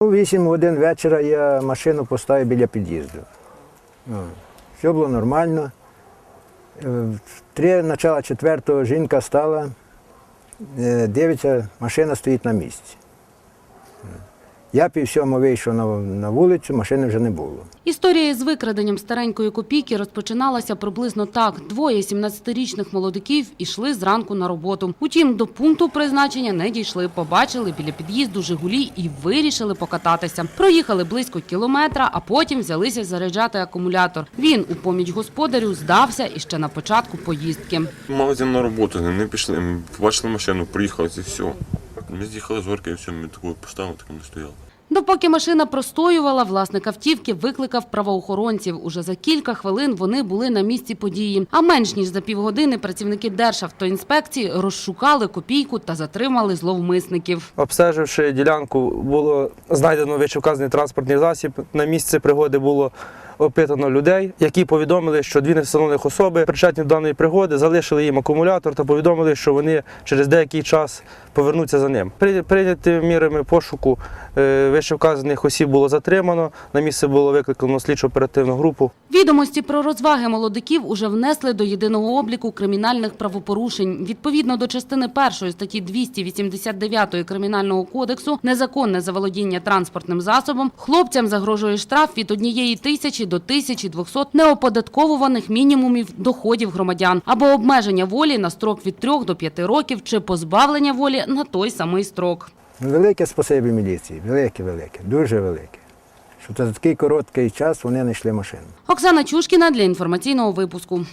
У 8 годин вечора я машину поставив біля під'їзду. Все було нормально. Е, в Три начала четвертого жінка стала, е, дивиться, машина стоїть на місці. Я пів сьому вийшов на, на вулицю, машини вже не було. Історія з викраденням старенької копійки розпочиналася приблизно так. Двоє 17-річних молодиків ішли зранку на роботу. Утім, до пункту призначення не дійшли. Побачили біля під'їзду «Жигулі» і вирішили покататися. Проїхали близько кілометра, а потім взялися заряджати акумулятор. Він у поміч господарю здався іще на початку поїздки. Магазин на роботу, не пішли. Ми побачили машину, приїхали і все. Ми з'їхали з горки і все, ми таку поставили, так ми стояли. Допоки машина простоювала, власник автівки викликав правоохоронців. Уже за кілька хвилин вони були на місці події. А менш ніж за півгодини працівники Державтоінспекції розшукали копійку та затримали зловмисників. Обстеживши ділянку, було знайдено вищевказаний транспортний засіб. На місці пригоди було опитано людей, які повідомили, що дві невстановлених особи причетні до даної пригоди залишили їм акумулятор та повідомили, що вони через деякий час повернуться за ним. При- Прийнятими мірами пошуку е, вищевказаних осіб було затримано. На місце було викликано слідчо оперативну групу. Відомості про розваги молодиків уже внесли до єдиного обліку кримінальних правопорушень. Відповідно до частини першої статті 289 Кримінального кодексу незаконне заволодіння транспортним засобом хлопцям загрожує штраф від однієї тисячі до 1200 неоподатковуваних мінімумів доходів громадян або обмеження волі на строк від 3 до 5 років чи позбавлення волі на той самий строк. Велике спасибі міліції, велике, велике, дуже велике. Що за такий короткий час вони знайшли машину. Оксана Чушкіна для інформаційного випуску.